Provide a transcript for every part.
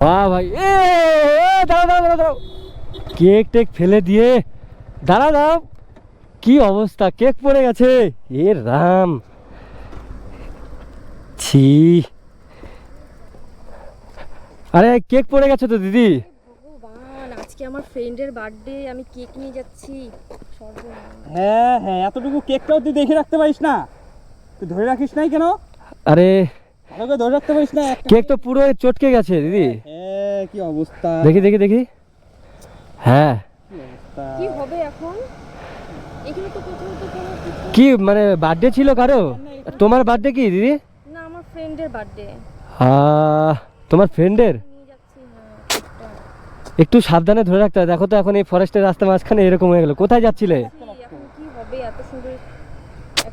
বাহ ভাই। এ দাঁড়াও দাঁড়াও দাঁড়াও কেক টেক ফেলে দিয়ে দাঁড়া দাঁড়াও। কি অবস্থা? কেক পড়ে গেছে। এ রাম। ছি। আরে কেক পড়ে গেছে তো দিদি। আজকে আমার ফ্রেন্ডের বার্থডে আমি কেক নিয়ে যাচ্ছি। হ্যাঁ হ্যাঁ এতটুকু কেকটাও তুই দেখে রাখতে পারিস না। তুই ধরে রাখিস নাই কেন? আরে ধরে রাখতে পারিস না কেক তো পুরো চটকে গেছে দিদি। হ্যাঁ কি অবস্থা? দেখি দেখি দেখি। হ্যাঁ। কি হবে এখন? এখানে তো কোথাও তো কোনো কি মানে বার্থডে ছিল কারও? তোমার বার্থডে কি দিদি? না আমার ফ্রেন্ডের বার্থডে আহ, তোমার ফ্রেন্ডের হ্যাঁ। একটু। সাবধানে ধরে রাখতে হবে। দেখো তো এখন এই ফরেস্টের রাস্তা মাঝখানে এরকম হয়ে গেল। কোথায় যাচ্ছিলে? কি হবে? এত সুন্দর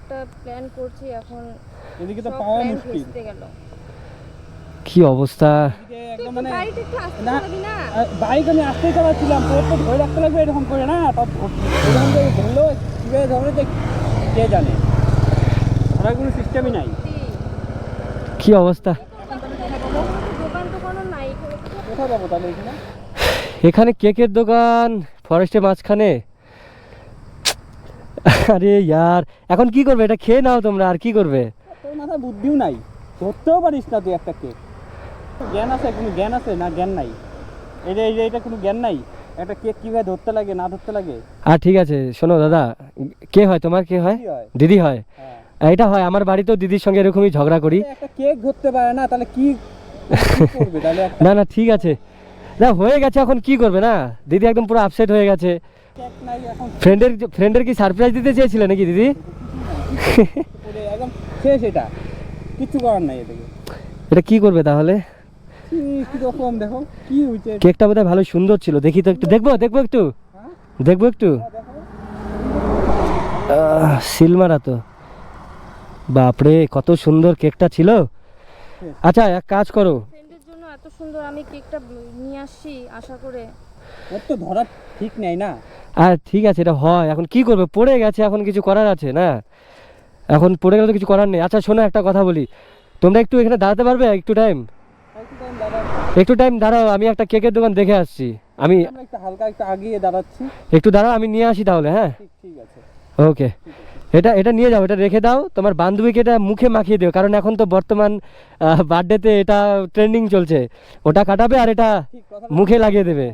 একটা প্ল্যান করছি এখন এদিকে তো পাওয়া মুশকিল। গেল। কি অবস্থা? একদম মানে না। বাইক আমি আসতেই চালাচ্ছিলাম তোর তো ধরে রাখতে লাগবে এরকম করে না তব এরকম করে ধরলো কীভাবে ধরে তো কে জানে। ধরার কোনো সিস্টেমই নাই। কি অবস্থা? দোকান তো কোনো নাই এখানে তো কোথায় পাবো তাহলে এখানে? এখানে কেকের দোকান ফরেস্টের মাঝখানে। আরে ইয়ার এখন কি করবে? এটা খেয়ে নাও তোমরা আর কি করবে? তোর মাথায় বুদ্ধিও নাই। ধরতেও পারিস না তুই একটা কেক জ্ঞান আছে কোনো জ্ঞান আছে না জ্ঞান নাই? এটা এই যে এটা কোনো জ্ঞান নাই? একটা কেক কীভাবে ধরতে লাগে না ধরতে লাগে? আর ঠিক আছে শোনো দাদা কে হয়? তোমার কে হয়? দিদি হয়। হ্যাঁ? এটা হয় আমার বাড়িতেও দিদির সঙ্গে এরকমই ঝগড়া করি। একটা কেক ধরতে পারে না তাহলে কি কি করবে? তাহলে না না ঠিক আছে। না হয়ে গেছে এখন কি করবে না? দিদি একদম পুরো আপসেট হয়ে গেছে। ফ্রেন্ডের ফ্রেন্ডের কি সারপ্রাইজ দিতে চেয়েছিলে নাকি দিদি? শেষ এটা। কিচ্ছু করার নাই এদিকে। এটা কি করবে তাহলে? কীরকম দেখো কি হয়েছে? কেকটা বোধহয় ভালো সুন্দর ছিল। দেখি তো একটু। দেখব দেখব একটু। হ্যাঁ? দেখব একটু। আহ, সিলমারা তো। বাপরে কত সুন্দর কেকটা ছিল। আচ্ছা এক কাজ করো। ফ্রেন্ডের জন্য এত সুন্দর আমি কেকটা নিয়ে আসছি আশা করে। ওর তো ধরার ঠিক নেই না। আর ঠিক আছে এটা হয়। এখন কি করবে? পড়ে গেছে এখন কিছু করার আছে না? এখন পড়ে গেলে তো কিছু করার নেই। আচ্ছা শোনো একটা কথা বলি। তোমরা একটু এখানে দাঁড়াতে পারবে? একটু টাইম একটু টাইম দাঁড়াও আমি একটা কেকের দোকান দেখে আসছি। আমি একটু হালকা একটু আগিয়ে দাঁড়াচ্ছি। একটু দাঁড়াও আমি নিয়ে আসি তাহলে হ্যাঁ? ঠিক আছে। ওকে। এটা এটা নিয়ে যাও এটা রেখে দাও। তোমার বান্ধবীকে এটা মুখে মাখিয়ে দিও কারণ এখন তো বর্তমান বার্থডেতে এটা ট্রেন্ডিং চলছে। ওটা কাটাবে আর এটা মুখে লাগিয়ে দেবে।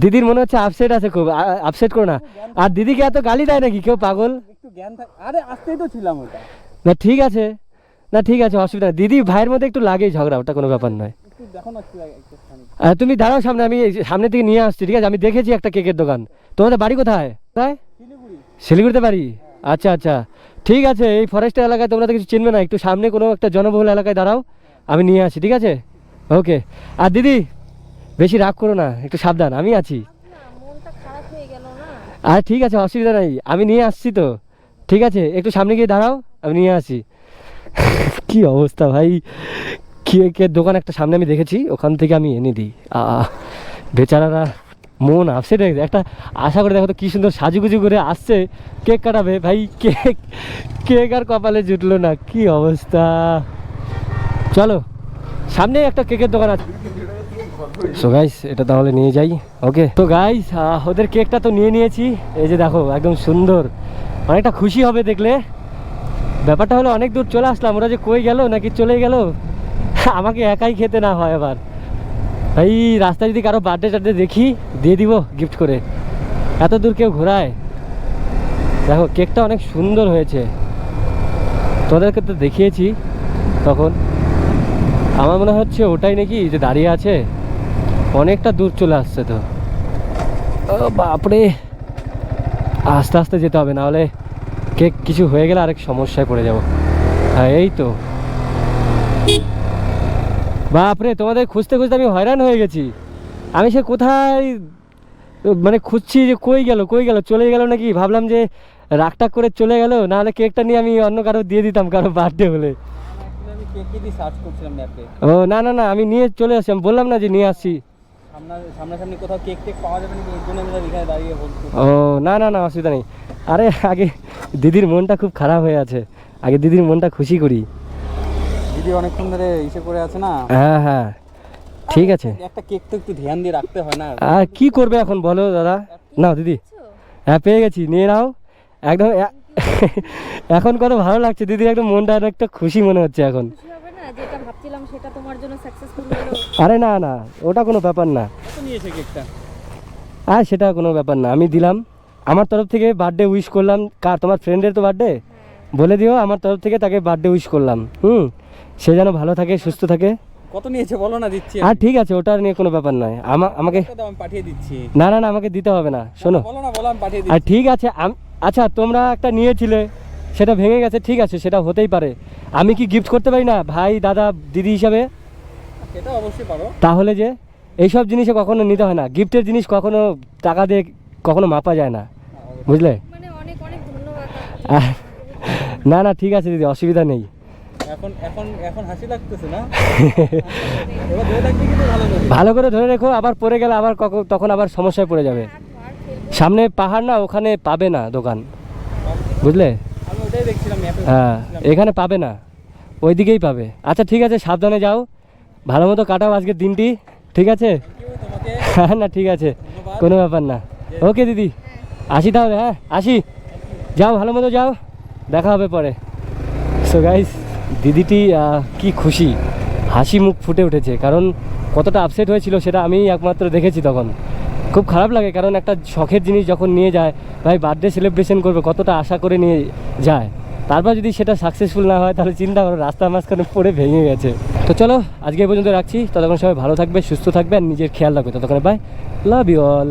দিদির মনে হচ্ছে আপসেট আছে খুব আপসেট করো না। আর দিদিকে এত গালি দেয় নাকি কেউ পাগল? একটু জ্ঞান আরে আসতেই তো ছিলাম ওটা। না ঠিক আছে। না ঠিক আছে অসুবিধা দিদি ভাইয়ের মধ্যে একটু লাগেই ঝগড়া ওটা কোনো ব্যাপার নয়। তুমি দাঁড়াও সামনে আমি সামনে থেকে নিয়ে আসছি ঠিক আছে? আমি দেখেছি একটা কেকের দোকান। তোমাদের বাড়ি কোথায়? শিলিগুড়ি। শিলিগুড়িতে বাড়ি? আচ্ছা আচ্ছা। ঠিক আছে এই ফরেস্টের এলাকায় তোমরা তো কিছু চিনবে না। একটু সামনে কোনো একটা জনবহুল এলাকায় দাঁড়াও আমি নিয়ে আসি ঠিক আছে? ওকে আর দিদি বেশি রাগ করো না, একটু সাবধান, আমি আছি। আর ঠিক আছে, অসুবিধা নাই, আমি নিয়ে আসছি তো। ঠিক আছে, একটু সামনে গিয়ে দাঁড়াও, আমি নিয়ে আসি। কি অবস্থা ভাই? কেকের দোকান একটা সামনে আমি দেখেছি, ওখান থেকে আমি এনে দিই। বেচারারা মন আপসেট হয়ে একটা আশা করে দেখো তো, কী সুন্দর সাজুগুজু করে আসছে, কেক কাটাবে। ভাই, কেক কেক আর কপালে জুটলো না, কি অবস্থা। চলো সামনে একটা কেকের দোকান আছে। সো গাইস এটা তাহলে নিয়ে যাই। ওকে তো গাইস ওদের কেকটা তো নিয়ে নিয়েছি। এই যে দেখো, একদম সুন্দর। অনেকটা খুশি হবে দেখলে। ব্যাপারটা হলো অনেক দূর চলে আসলাম। ওরা যে কই গেল নাকি চলে গেল? আমাকে একাই খেতে না হয় এবার এই রাস্তায় যদি কারও বার্থডে টার্থডে দেখি, দিয়ে দিব গিফট করে। এত দূর কেউ ঘোরায়? দেখো কেকটা অনেক সুন্দর হয়েছে। তোদেরকে তো দেখিয়েছি তখন। আমার মনে হচ্ছে ওটাই নাকি যে দাঁড়িয়ে আছে। অনেকটা দূর চলে আসছে তো। ও বাপরে। আস্তে আস্তে যেতে হবে নাহলে কেক কিছু হয়ে গেলে আরেক সমস্যায় পড়ে যাব। হ্যাঁ এই তো। বাপরে তোমাদের খুঁজতে খুঁজতে আমি হয়রান হয়ে গেছি। আমি সে কোথায় মানে খুঁজছি যে কই গেল কই গেল চলে গেল নাকি? ভাবলাম যে রাগটাগ করে চলে গেল নাহলে কেকটা নিয়ে আমি অন্য কারও দিয়ে দিতাম কারও বার্থডে হলে। ও না না না আমি নিয়ে চলে আসছি আমি বললাম না যে নিয়ে আসছি সামনা সামনাসামনি কোথাও কেক টেক পাওয়া যাবে নাকি? জন্য আমরা এখানে দাঁড়িয়ে বলছি। ও না না না অসুবিধা নেই। আরে আগে দিদির মনটা খুব খারাপ হয়ে আছে। আগে দিদির মনটা খুশি করি। দিদি অনেকক্ষণ ধরে ইসে করে আছে না? হ্যাঁ হ্যাঁ। ঠিক আছে। একটা কেক তো একটু ধ্যান দিয়ে রাখতে হয় না? আর কি করবে এখন বলো দাদা? নাও দিদি। হ্যাঁ পেয়ে গেছি। নিয়ে নাও। একদম এখন কত ভালো লাগছে। দিদি একদম মনটা অনেকটা খুশি মনে হচ্ছে এখন। না যেটা ভাবছিলাম সেটা তোমার জন্য সাকসেসফুল হলো। আরে না না ওটা কোনো ব্যাপার না। কত নিয়েছে কেকটা? আর সেটা কোনো ব্যাপার না আমি দিলাম। আমার তরফ থেকে বার্থডে উইশ করলাম। কার তোমার ফ্রেন্ডের তো বার্থডে বলে দিও আমার তরফ থেকে তাকে বার্থডে উইশ করলাম। হুম সে যেন ভালো থাকে সুস্থ থাকে। কত নিয়েছে বলো না দিচ্ছি আর ঠিক আছে ওটা নিয়ে কোনো ব্যাপার নয়। আমা- আমাকে পাঠিয়ে দিচ্ছি। না না না আমাকে দিতে হবে না শোনো। বলো না বলো আমি পাঠিয়ে আর ঠিক আছে আচ্ছা তোমরা একটা নিয়েছিলে। সেটা ভেঙে গেছে ঠিক আছে সেটা হতেই পারে। আমি কি গিফট করতে পারি না? ভাই দাদা দিদি হিসাবে? সেটা অবশ্যই পারো। তাহলে যে এইসব জিনিসে কখনো নিতে হয় না। গিফটের জিনিস কখনো টাকা দিয়ে কখনো মাপা যায় না। বুঝলে? মানে অনেক অনেক ধন্যবাদ। আহ, না না ঠিক আছে দিদি অসুবিধা নেই। এখন এখন এখন হাসি লাগতেছে না? এবার ধরে থাকবে কিন্তু ভালো করে ধরে রেখো আবার পড়ে গেলে আবার তখন আবার সমস্যায় পড়ে যাবে। সামনে পাহাড় না ওখানে পাবে না দোকান। বুঝলে? হ্যাঁ এখানে পাবে না। ওইদিকেই পাবে। আচ্ছা ঠিক আছে সাবধানে যাও। ভালো মতো কাটাও আজকের দিনটি ঠিক আছে? হ্যাঁ না ঠিক আছে। কোনো ব্যাপার না। ওকে দিদি। আসি তাহলে হ্যাঁ আসি। যাও ভালো মতো যাও। দেখা হবে পরে। সো গাইস দিদিটি কি খুশি। হাসি মুখ ফুটে উঠেছে। কারণ কতটা আপসেট হয়েছিল সেটা আমি একমাত্র দেখেছি তখন। খুব খারাপ লাগে কারণ একটা শখের জিনিস যখন নিয়ে যায়, ভাই বার্থডে সেলিব্রেশন করবে, কতটা আশা করে নিয়ে যায়। তারপর যদি সেটা সাকসেসফুল না হয়, তাহলে চিন্তা করো, রাস্তার মাঝখানে পড়ে ভেঙে গেছে। তো চলো, আজকে পর্যন্ত রাখছি। ততক্ষণ সবাই ভালো থাকবে, সুস্থ থাকবে, আর নিজের খেয়াল রাখবে। ততক্ষণে বাই লাভ ইউ অল